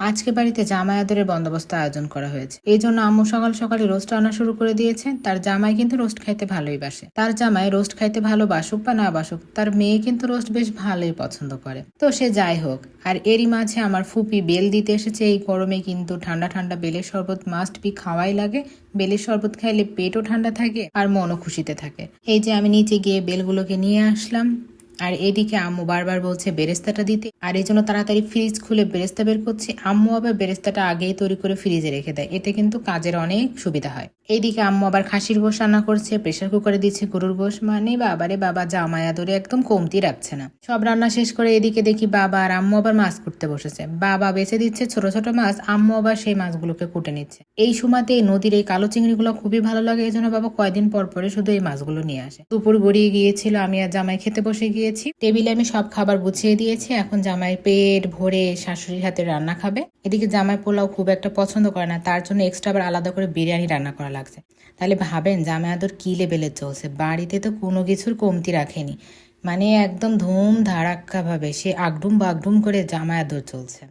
আজকে বাড়িতে জামাই আদরের বন্দোবস্ত আয়োজন করা হয়েছে। এই জন্য আম্মু সকাল সকালে রোস্ট আনা শুরু করে দিয়েছে। তার জামাই কিন্তু রোস্ট খাইতে ভালোই বাসে। তার জামাই রোস্ট খাইতে ভালোবাসুক বা না বাসুক, তার মেয়ে কিন্তু রোস্ট বেশ ভালোই পছন্দ করে। তো সে যাই হোক, আর এরই মাঝে আমার ফুপি বেল দিতে এসেছে। এই গরমে কিন্তু ঠান্ডা ঠান্ডা বেলের শরবত মাস্ট বি খাওয়াই লাগে। বেলের শরবত খাইলে পেটও ঠান্ডা থাকে আর মনও খুশিতে থাকে। এই যে আমি নিচে গিয়ে বেলগুলোকে নিয়ে আসলাম। আর এদিকে আম্মু বারবার বলছে, বেরেস্তাটা দিতে। আর এই জন্য তাড়াতাড়ি ফ্রিজ খুলে বেরেস্তা বের করছি। আম্মু আবার বেরেস্তাটা আগেই তৈরি করে ফ্রিজে রেখে দেয়। এতে কিন্তু কাজের অনেক সুবিধা হয়। এইদিকে আম্মু আবার খাসির গোশ রান্না করছে প্রেশার কুকারে দিচ্ছে গরুর গোশ। মানে বাবারে বাবা জামাই আদরে একদম কমতি রাখছে না। সব রান্না শেষ করে এদিকে দেখি বাবা আর আম্মু আবার মাছ কুটতে বসেছে। বাবা বেছে দিচ্ছে ছোট ছোট মাছ, আম্মু আবার সেই মাছগুলোকে কুটে নিচ্ছে। এই সময়তে নদীর এই কালো চিংড়িগুলো খুবই ভালো লাগে, এই জন্য বাবা কয়দিন পর পরে শুধু এই মাছগুলো নিয়ে আসে। দুপুর গড়িয়ে গিয়েছিল, আমি আর জামাই খেতে বসে গিয়েছি। টেবিলে আমি সব খাবার গুছিয়ে দিয়েছি, এখন জামাই পেট ভরে শাশুড়ির হাতে রান্না খাবে। এদিকে জামাই পোলাও খুব একটা পছন্দ করে না, তার জন্য এক্সট্রা আবার আলাদা করে বিরিয়ানি রান্না করা লাগছে। তাহলে ভাবেন জামাই আদর কী লেভেলের চলছে? বাড়িতে তো কোনো কিছুর কমতি রাখেনি। মানে একদম ধুম ধারাক্কাভাবে সে আগডুম বাগডুম করে আদর চলছে।